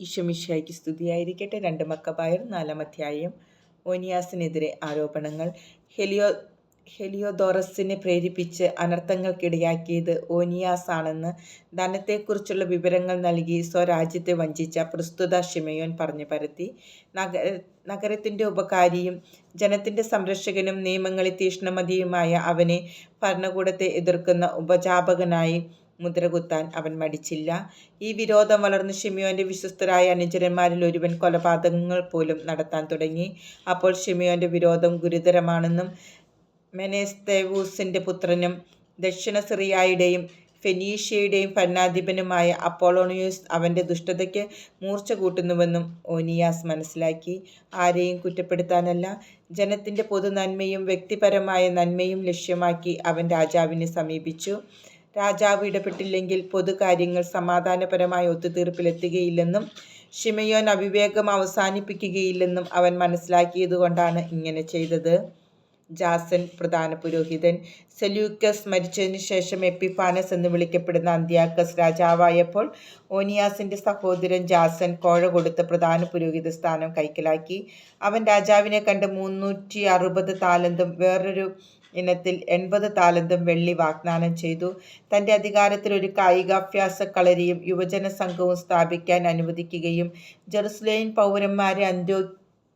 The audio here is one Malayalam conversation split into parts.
ഈശോമിശിഹായ്ക്ക് സ്തുതിയായിരിക്കട്ടെ. രണ്ട് മക്കബായർ നാലാം അധ്യായം. ഓനിയാസിനെതിരെ ആരോപണങ്ങൾ. ഹെലിയോ ഹെലിയോദോറസിനെ പ്രേരിപ്പിച്ച് അനർത്ഥങ്ങൾക്കിടയാക്കിയത് ഓനിയാസ് ആണെന്ന് ധനത്തെക്കുറിച്ചുള്ള വിവരങ്ങൾ നൽകി സ്വരാജ്യത്തെ വഞ്ചിച്ച പ്രസ്തുത ഷിമയോൻ പറഞ്ഞു പരത്തി. നഗര നഗരത്തിന്റെ ഉപകാരിയും ജനത്തിന്റെ സംരക്ഷകനും നിയമങ്ങളിൽ തീഷ്ണമതിയുമായ അവനെ ഭരണകൂടത്തെ എതിർക്കുന്ന ഉപജാപകനായി മുദ്രകുത്താൻ അവൻ മടിച്ചില്ല. ഈ വിരോധം വളർന്ന് ഷിമിയോന്റെ വിശ്വസ്തരായ അനുചരന്മാരിൽ ഒരുവൻ കൊലപാതകങ്ങൾ പോലും നടത്താൻ തുടങ്ങി. അപ്പോൾ ഷിമിയോന്റെ വിരോധം ഗുരുതരമാണെന്നും മെനേസ്തേവൂസിന്റെ പുത്രനും ദക്ഷിണ സിറിയായുടെയും ഫെനീഷ്യയുടെയും ഭരണാധിപനുമായ അപ്പോളോണിയൂസ് അവന്റെ ദുഷ്ടതയ്ക്ക് മൂർച്ച കൂട്ടുന്നുവെന്നും ഓനിയാസ് മനസ്സിലാക്കി. ആരെയും കുറ്റപ്പെടുത്താനല്ല ജനത്തിന്റെ പൊതു നന്മയും വ്യക്തിപരമായ നന്മയും ലക്ഷ്യമാക്കി അവൻ രാജാവിനെ സമീപിച്ചു. രാജാവ് ഇടപെട്ടില്ലെങ്കിൽ പൊതുകാര്യങ്ങൾ സമാധാനപരമായ ഒത്തുതീർപ്പിലെത്തുകയില്ലെന്നും ഷിമയോൻ അവിവേകം അവസാനിപ്പിക്കുകയില്ലെന്നും അവൻ മനസ്സിലാക്കിയതുകൊണ്ടാണ് ഇങ്ങനെ ചെയ്തത്. ജാസൻ പ്രധാന പുരോഹിതൻ സെല്യൂക്കസ് മരിച്ചതിന് ശേഷം എപ്പിഫാനസ് എന്ന് വിളിക്കപ്പെടുന്ന അന്ത്യാക്കസ് രാജാവായപ്പോൾ ഓനിയാസിന്റെ സഹോദരൻ ജാസൻ കോഴ കൊടുത്ത് പ്രധാന പുരോഹിത സ്ഥാനം കൈക്കലാക്കി. അവൻ രാജാവിനെ കണ്ട് മുന്നൂറ്റി അറുപത് താലന്തും വേറൊരു ഇനത്തിൽ എൺപത് താലന്തും വെള്ളി വാഗ്ദാനം ചെയ്തു. തന്റെ അധികാരത്തിൽ ഒരു കായികാഭ്യാസ കളരിയും യുവജന സംഘവും സ്ഥാപിക്കാൻ അനുവദിക്കുകയും ജെറുസലേം പൗരന്മാരെ അന്ത്യോ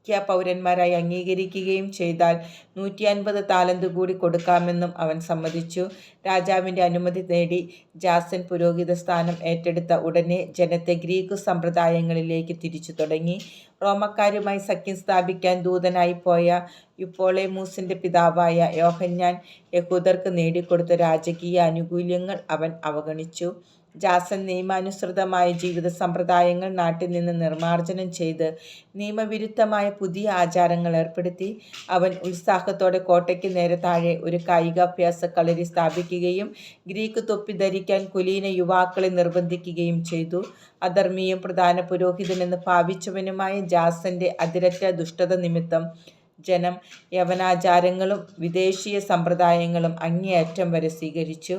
മുഖ്യ പൗരന്മാരായി അംഗീകരിക്കുകയും ചെയ്താൽ നൂറ്റി അൻപത് താലന്ത് കൂടി കൊടുക്കാമെന്നും അവൻ സമ്മതിച്ചു. രാജാവിന്റെ അനുമതി നേടി ജാസൻ പുരോഹിത സ്ഥാനം ഏറ്റെടുത്ത ഉടനെ ജനത്തെ ഗ്രീക്ക് സമ്പ്രദായങ്ങളിലേക്ക് തിരിച്ചു തുടങ്ങി. റോമക്കാരുമായി സഖ്യം സ്ഥാപിക്കാൻ ദൂതനായി പോയ യുപ്പോളേമൂസിന്റെ പിതാവായ യോഹന്യാൻ യഹൂദർക്ക് നേടിക്കൊടുത്ത രാജകീയ ആനുകൂല്യങ്ങൾ അവൻ അവഗണിച്ചു. ജാസൻ നിയമാനുസൃതമായ ജീവിത സമ്പ്രദായങ്ങൾ നാട്ടിൽ നിന്ന് നിർമ്മാർജനം ചെയ്ത് നിയമവിരുദ്ധമായ പുതിയ ആചാരങ്ങൾ ഏർപ്പെടുത്തി. അവൻ ഉത്സാഹത്തോടെ കോട്ടയ്ക്ക് നേരെ താഴെ ഒരു കായികാഭ്യാസ കളരി സ്ഥാപിക്കുകയും ഗ്രീക്ക് തൊപ്പി ധരിക്കാൻ കുലീന യുവാക്കളെ നിർബന്ധിക്കുകയും ചെയ്തു. അധർമ്മിയും പ്രധാന പുരോഹിതനെന്ന് ഭാവിച്ചവനുമായ ജാസന്റെ അതിരറ്റ ദുഷ്ടത നിമിത്തം ജനം യവനാചാരങ്ങളും വിദേശീയ സമ്പ്രദായങ്ങളും അങ്ങേയറ്റം വരെ സ്വീകരിച്ചു.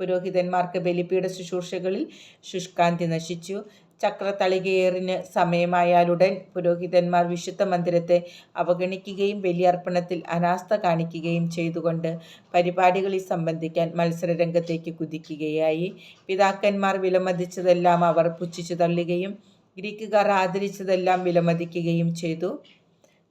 പുരോഹിതന്മാർക്ക് ബലിപീഠ ശുശ്രൂഷകളിൽ ശുഷ്കാന്തി നശിച്ചു. ചക്രത്തളികയേറിന് സമയമായാലുടൻ പുരോഹിതന്മാർ വിശുദ്ധ മന്ദിരത്തെ അവഗണിക്കുകയും ബലിയർപ്പണത്തിൽ അനാസ്ഥ കാണിക്കുകയും ചെയ്തുകൊണ്ട് പരിപാടികളിൽ സംബന്ധിക്കാൻ മത്സരരംഗത്തേക്ക് കുതിക്കുകയായി. പിതാക്കന്മാർ വിലമതിച്ചതെല്ലാം അവർ പുച്ഛിച്ചു തള്ളുകയും ഗ്രീക്കുകാർ ആദരിച്ചതെല്ലാം വിലമതിക്കുകയും ചെയ്തു.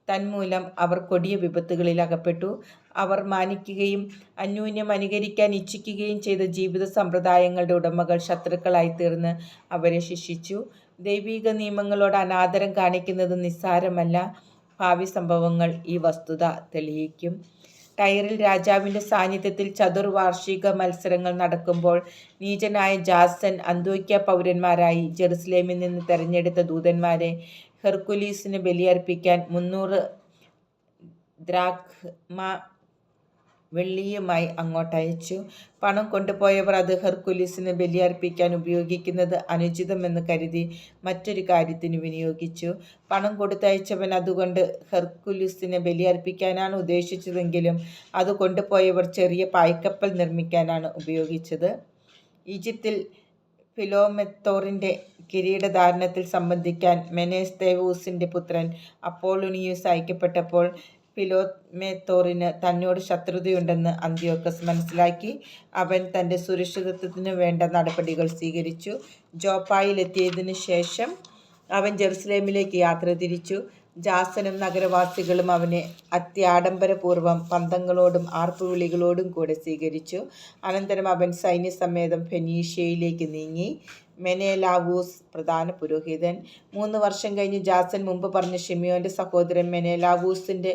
തന്മൂലം അവർ കൊടിയ വിപത്തുകളിൽ അകപ്പെട്ടു. അവർ മാനിക്കുകയും അന്യോന്യം അനുകരിക്കാൻ ഇച്ഛിക്കുകയും ചെയ്ത ജീവിത സമ്പ്രദായങ്ങളുടെ ഉടമകൾ ശത്രുക്കളായി തീർന്ന് അവരെ ശിക്ഷിച്ചു. ദൈവീക നിയമങ്ങളോട് അനാദരം കാണിക്കുന്നത് നിസ്സാരമല്ല. ഭാവി സംഭവങ്ങൾ ഈ വസ്തുത തെളിയിക്കും. ടൈറിൽ രാജാവിന്റെ സാന്നിധ്യത്തിൽ ചതുർവാർഷിക മത്സരങ്ങൾ നടക്കുമ്പോൾ നീചനായ ജാസൻ അന്തോക്യ പൗരന്മാരായി ജെറുസലേമിൽ നിന്ന് തെരഞ്ഞെടുത്ത ദൂതന്മാരെ ഹെർക്കുലീസിന് ബലിയർപ്പിക്കാൻ മുന്നൂറ് ദ്രാഗ്മ വെള്ളിയുമായി അങ്ങോട്ടയച്ചു. പണം കൊണ്ടുപോയവർ അത് ഹെർക്കുലീസിന് ബലിയർപ്പിക്കാൻ ഉപയോഗിക്കുന്നത് അനുചിതമെന്ന് കരുതി മറ്റൊരു കാര്യത്തിന് വിനിയോഗിച്ചു. പണം കൊടുത്തയച്ചവൻ അതുകൊണ്ട് ഹെർക്കുലീസിന് ബലിയർപ്പിക്കാനാണ് ഉദ്ദേശിച്ചതെങ്കിലും അത് കൊണ്ടുപോയവർ ചെറിയ പായ്ക്കപ്പൽ നിർമ്മിക്കാനാണ് ഉപയോഗിച്ചത്. ഈജിപ്തിൽ ഫിലോമെത്തോറിന്റെ കിരീടധാരണത്തിൽ സംബന്ധിക്കാൻ മെനേസ് ദേവൂസിന്റെ പുത്രൻ അപ്പോളുണിയൂസ് അയക്കപ്പെട്ടപ്പോൾ ഫിലോമെത്തോറിന് തന്നോട് ശത്രുതയുണ്ടെന്ന് അന്ത്യോക്കസ് മനസ്സിലാക്കി. അവൻ തന്റെ സുരക്ഷിതത്വത്തിന് വേണ്ട നടപടികൾ സ്വീകരിച്ചു. ജോപ്പായിലെത്തിയതിനു ശേഷം അവൻ ജെറുസലേമിലേക്ക് യാത്ര തിരിച്ചു. ജാസനും നഗരവാസികളും അവനെ അത്യാഡംബരപൂർവം പന്തങ്ങളോടും ആർപ്പുവിളികളോടും കൂടെ സ്വീകരിച്ചു. അനന്തരം അവൻ സൈന്യസമേതം ഫെനീഷ്യയിലേക്ക് നീങ്ങി. മെനേലാവൂസ് പ്രധാന പുരോഹിതൻ. മൂന്ന് വർഷം കഴിഞ്ഞ് ജാസൻ മുമ്പ് പറഞ്ഞ ഷിമിയോന്റെ സഹോദരൻ മെനേലാവൂസിന്റെ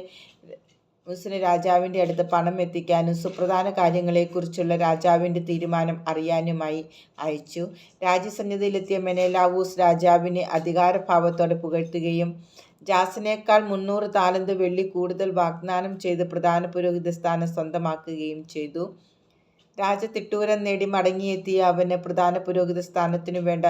മുസ്ലിം രാജാവിന്റെ അടുത്ത് പണം എത്തിക്കാനും സുപ്രധാന കാര്യങ്ങളെക്കുറിച്ചുള്ള രാജാവിന്റെ തീരുമാനം അറിയാനുമായി അയച്ചു. രാജ്യസന്നിധിയിലെത്തിയ മെനേലാവൂസ് രാജാവിനെ അധികാരഭാവത്തോടെ പുകഴ്ത്തുകയും ജാസിനേക്കാൾ മുന്നൂറ് താലന്ത് വെള്ളി കൂടുതൽ വാഗ്ദാനം ചെയ്ത് പ്രധാന പുരോഹിത സ്ഥാനം സ്വന്തമാക്കുകയും ചെയ്തു. രാജതിട്ടൂരം നേടി മടങ്ങിയെത്തിയ അവന് പ്രധാന പുരോഹിത സ്ഥാനത്തിനു വേണ്ട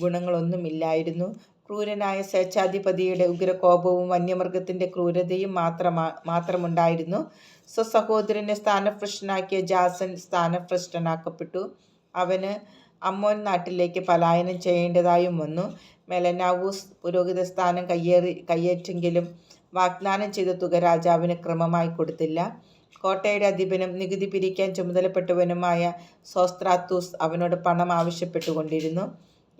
ഗുണങ്ങളൊന്നുമില്ലായിരുന്നു. ക്രൂരനായ സ്വേച്ഛാധിപതിയുടെ ഉഗ്രകോപവും വന്യമൃഗത്തിന്റെ ക്രൂരതയും മാത്രമാ മാത്രമുണ്ടായിരുന്നു. സ്വസഹോദരനെ സ്ഥാനഭ്രഷ്ടനാക്കിയ ജാസൻ സ്ഥാനഭ്രഷ്ടനാക്കപ്പെട്ടു. അവന് അമ്മോൻ നാട്ടിലേക്ക് പലായനം ചെയ്യേണ്ടതായും വന്നു. മെലനാവൂസ് പുരോഹിത സ്ഥാനം കയ്യേറി കയ്യേറ്റെങ്കിലും വാഗ്ദാനം ചെയ്ത തുക രാജാവിന് ക്രമമായി കൊടുത്തില്ല. കോട്ടയുടെ അധിപനും നികുതി പിരിക്കാൻ ചുമതലപ്പെട്ടവനുമായ സോസ്ത്രാത്തൂസ് അവനോട് പണം ആവശ്യപ്പെട്ടുകൊണ്ടിരുന്നു.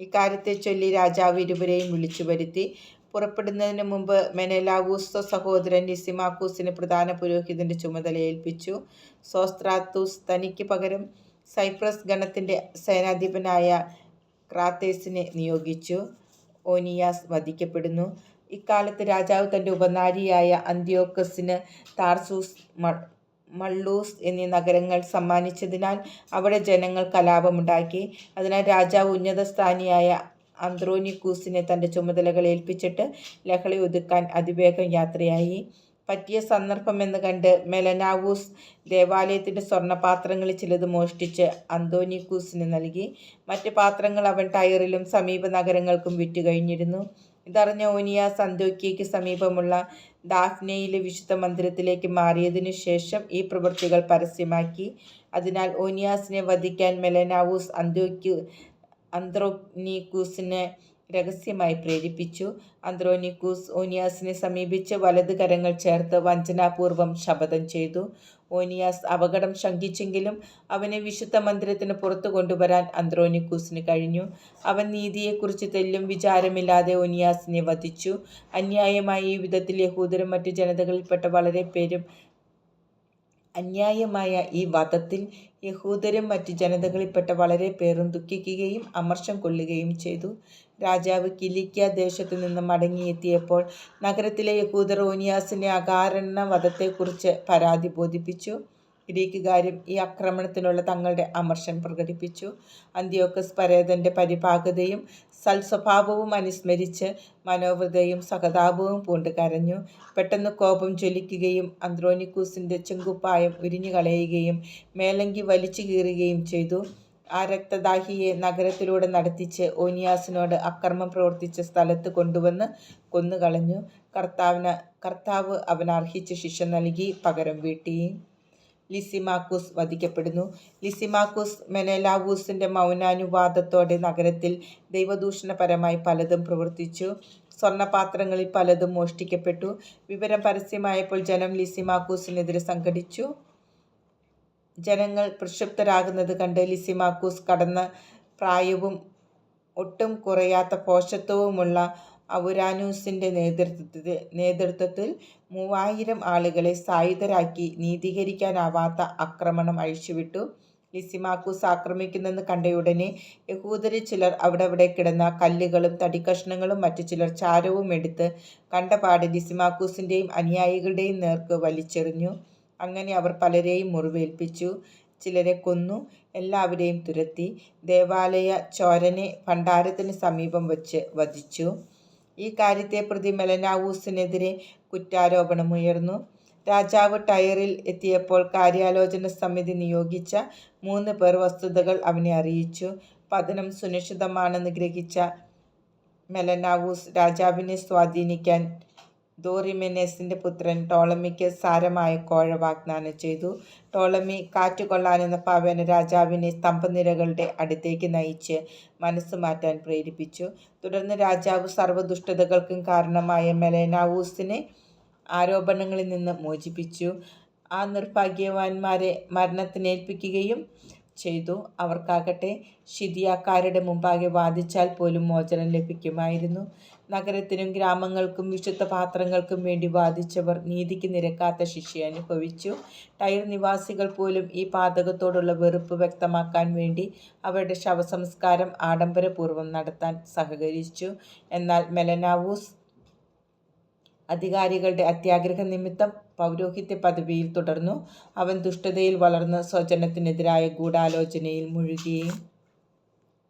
ഇക്കാര്യത്തെ ചൊല്ലി രാജാവ് ഇരുവരെയും വിളിച്ചു വരുത്തി പുറപ്പെടുന്നതിന് മുമ്പ് മെനലാവൂസ് സഹോദരൻ നിസിമാക്കൂസിന് പ്രധാന പുരോഹിതന്റെ ചുമതല ഏൽപ്പിച്ചു. സോസ്ത്രാത്തൂസ് തനിക്ക് പകരം സൈപ്രസ് ഗണത്തിന്റെ സേനാധിപനായ ക്രാത്തേസിനെ നിയോഗിച്ചു. ഓനിയാസ് വധിക്കപ്പെടുന്നു. ഇക്കാലത്ത് രാജാവ് തന്റെ ഉപനാരിയായ അന്ത്യോക്കസിന് താർസൂസ്, മള്ളൂസ് എന്നീ നഗരങ്ങൾ സമ്മാനിച്ചതിനാൽ അവിടെ ജനങ്ങൾ കലാപമുണ്ടാക്കി. അതിനാൽ രാജാവ് ഉന്നതസ്ഥാനിയായ അന്ത്രോനിക്കൂസിനെ തന്റെ ചുമതലകൾ ഏൽപ്പിച്ചിട്ട് ലഹളി ഒതുക്കാൻ അതിവേഗം യാത്രയായി. പറ്റിയ സന്ദർഭമെന്ന് കണ്ട് മെലനാവൂസ് ദേവാലയത്തിന്റെ സ്വർണപാത്രങ്ങളിൽ ചിലത് മോഷ്ടിച്ച് അന്തോനിക്കൂസിന് നൽകി. മറ്റ് പാത്രങ്ങൾ അവൻ ടയറിലും സമീപ നഗരങ്ങൾക്കും വിറ്റുകഴിഞ്ഞിരുന്നു. ഇതറിഞ്ഞ ഓനിയ സന്തോക്കിയയ്ക്ക് സമീപമുള്ള ദാഫ്നയിലെ വിശുദ്ധ മന്ദിരത്തിലേക്ക് മാറിയതിനു ശേഷം ഈ പ്രവൃത്തികൾ പരസ്യമാക്കി. അതിനാൽ ഓനിയാസിനെ വധിക്കാൻ മെലനാവൂസ് അന്ത്രോനിക്കൂസിനെ രഹസ്യമായി പ്രേരിപ്പിച്ചു. അന്ത്രോനിക്കൂസ് ഓനിയാസിനെ സമീപിച്ച് വലത് കരങ്ങൾ ചേർത്ത് വഞ്ചനാപൂർവം ശപഥം ചെയ്തു. ഓനിയാസ് അപകടം ശങ്കിച്ചെങ്കിലും അവനെ വിശുദ്ധ മന്ദിരത്തിന് പുറത്തു കൊണ്ടുവരാൻ അന്ത്രോനിക്കൂസിന് കഴിഞ്ഞു. അവൻ നീതിയെക്കുറിച്ച് തെല്ലും വിചാരമില്ലാതെ ഓനിയാസിനെ വധിച്ചു. അന്യായമായി ഈ വിധത്തിൽ യഹൂദരും മറ്റു ജനതകളിൽപ്പെട്ട വളരെ പേരും അന്യായമായ ഈ വധത്തിൽ യഹൂദരും മറ്റു ജനതകളിൽപ്പെട്ട വളരെ പേരും ദുഃഖിക്കുകയും അമർഷം കൊള്ളുകയും ചെയ്തു. രാജാവ് കിലിക്യ ദേശത്തുനിന്ന് മടങ്ങിയെത്തിയപ്പോൾ നഗരത്തിലെ യഹൂദർ ഓനിയാസിന്റെ അകാരണവധത്തെക്കുറിച്ച് പരാതി ബോധിപ്പിച്ചു. ഗ്രീക്കുകാരും ഈ ആക്രമണത്തിലുള്ള തങ്ങളുടെ അമർഷം പ്രകടിപ്പിച്ചു. അന്ത്യോക്കസ് പരേതന്റെ പരിപാകതയും സൽസ്വഭാവവും അനുസ്മരിച്ച് മനോവൃതയും സഹതാപവും പൂണ്ട് കരഞ്ഞു. പെട്ടെന്ന് കോപം ജ്വലിക്കുകയും അന്ത്രോനിക്കൂസിന്റെ ചെങ്കുപ്പായം ഉരിഞ്ഞുകളയുകയും മേലങ്കി വലിച്ചു കീറുകയും ചെയ്തു. ആ രക്തദാഹിയെ നഗരത്തിലൂടെ നടത്തിച്ച് ഓനിയാസിനോട് അക്രമം പ്രവർത്തിച്ച സ്ഥലത്ത് കൊണ്ടുവന്ന് കൊന്നുകളഞ്ഞു. കർത്താവിന് കർത്താവ് അവൻ അർഹിച്ച ശിക്ഷ നൽകി പകരം വീട്ടി. ലിസിമാക്കൂസ് വധിക്കപ്പെടുന്നു. ലിസിമാക്കൂസ് മെനലാവൂസിന്റെ മൗനാനുവാദത്തോടെ നഗരത്തിൽ ദൈവദൂഷണപരമായി പലതും പ്രവർത്തിച്ചു. സ്വർണപാത്രങ്ങളിൽ പലതും മോഷ്ടിക്കപ്പെട്ടു. വിവരം പരസ്യമായപ്പോൾ ജനം ലിസിമാക്കൂസിനെതിരെ സംഘടിച്ചു. ജനങ്ങൾ പ്രക്ഷുബ്ധരാകുന്നത് കണ്ട് ലിസിമാക്കൂസ് കടന്ന പ്രായവും ഒട്ടും കുറയാത്ത പോഷത്വവുമുള്ള ഔരാനൂസിന്റെ നേതൃത്വത്തിൽ നേതൃത്വത്തിൽ മൂവായിരം ആളുകളെ സായുധരാക്കി നീതീകരിക്കാനാവാത്ത ആക്രമണം അഴിച്ചുവിട്ടു. ലിസിമാക്കൂസ് ആക്രമിക്കുന്നെന്ന് കണ്ടയുടനെ യഹൂദരിൽ ചിലർ അവിടവിടെ കിടന്ന കല്ലുകളും തടിക്കഷ്ണങ്ങളും മറ്റു ചിലർ ചാരവും എടുത്ത് കണ്ടപാടെ ലിസിമാക്കൂസിന്റെയും അനുയായികളുടെയും നേർക്ക് വലിച്ചെറിഞ്ഞു. അങ്ങനെ അവർ പലരെയും മുറിവേൽപ്പിച്ചു. ചിലരെ കൊന്നു. എല്ലാവരെയും തുരത്തി. ദേവാലയ ചോരനെ ഭണ്ഡാരത്തിന് സമീപം വച്ച് വധിച്ചു. ഈ കാര്യത്തെ പ്രതി മെലനാവൂസിനെതിരെ കുറ്റാരോപണമുയർന്നു. രാജാവ് ടയറിൽ എത്തിയപ്പോൾ കാര്യാലോചന സമിതി നിയോഗിച്ച മൂന്ന് പേർ വസ്തുതകൾ അവനെ അറിയിച്ചു. പതനം സുനിശ്ചിതമാണെന്ന് ഗ്രഹിച്ച മെലനാവൂസ് രാജാവിനെ സ്വാധീനിക്കാൻ ദോറിമെനേസിന്റെ പുത്രൻ ടോളമിക്ക് സാരമായ കോഴ വാഗ്ദാനം ചെയ്തു. ടോളമി കാറ്റുകൊള്ളാനെന്ന പാവേന രാജാവിനെ സ്തംഭനിരകളുടെ അടുത്തേക്ക് നയിച്ച് മനസ്സ് മാറ്റാൻ പ്രേരിപ്പിച്ചു. തുടർന്ന് രാജാവ് സർവദുഷ്ടതകൾക്കും കാരണമായ മെലേനാവൂസിനെ ആരോപണങ്ങളിൽ നിന്ന് മോചിപ്പിച്ചു. ആ നിർഭാഗ്യവാന്മാരെ മരണത്തിനേൽപ്പിക്കുകയും ചെയ്തു. അവർക്കാകട്ടെ ശിതിയാക്കാരുടെ മുമ്പാകെ വാദിച്ചാൽ പോലും മോചനം ലഭിക്കുമായിരുന്നു. നഗരത്തിനും ഗ്രാമങ്ങൾക്കും വിശുദ്ധ പാത്രങ്ങൾക്കും വേണ്ടി വാദിച്ചവർ നീതിക്ക് നിരക്കാത്ത ശിക്ഷ അനുഭവിച്ചു ടൈർ നിവാസികൾ പോലും ഈ പാതകത്തോടുള്ള വെറുപ്പ് വ്യക്തമാക്കാൻ വേണ്ടി അവരുടെ ശവസംസ്കാരം ആഡംബരപൂർവം നടത്താൻ സഹകരിച്ചു. എന്നാൽ മെലനാവൂസ് അധികാരികളുടെ അത്യാഗ്രഹം നിമിത്തം പൗരോഹിത്യ പദവിയിൽ തുടർന്നു. അവൻ ദുഷ്ടതയിൽ വളർന്ന് സ്വജനത്തിനെതിരായ ഗൂഢാലോചനയിൽ മുഴുകി.